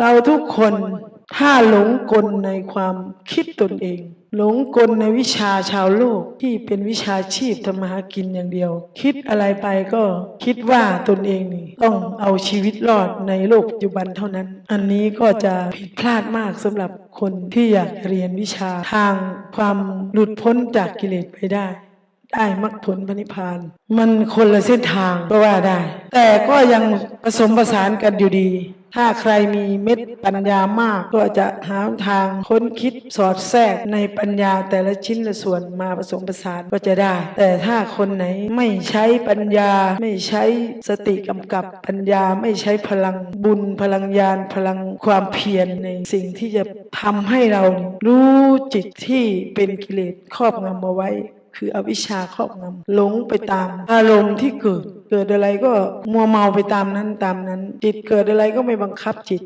เราทุกคนถ้าหลงกลในความคิดตนเอง หลงกลในวิชาชาวโลกที่เป็นวิชาชีพทำมาหากินอย่างเดียว คิดอะไรไปก็คิดว่าตนเองนี่ต้องเอาชีวิตรอดในโลกปัจจุบันเท่านั้น อันนี้ก็จะผิดพลาดมากสำหรับคนที่อยากเรียนวิชาทางความหลุดพ้นจากกิเลสไปได้ได้มรรคผลพระนิพพาน มันคนละเส้นทางก็ว่าได้ แต่ก็ยังผสมผสานกันอยู่ดี ถ้าใครมีเม็ดปัญญามาก ก็จะหาทางค้นคิดสอดแทรกในปัญญาแต่ละชิ้นละส่วนมาผสมผสานก็จะได้ แต่ถ้าคนไหนไม่ใช้ปัญญา ไม่ใช้สติกำกับปัญญาไม่ใช้พลังบุญพลังญาณพลังความเพียรในสิ่งที่จะทำให้เรารู้จิตที่เป็นกิเลสครอบงำเอาไว้ คืออวิชชาครอบงำหลงไปตามอารมณ์ที่เกิด เกิดอะไรก็มัวเมาไปตามนั้นตามนั้น จิตเกิดอะไรก็ไม่บังคับจิต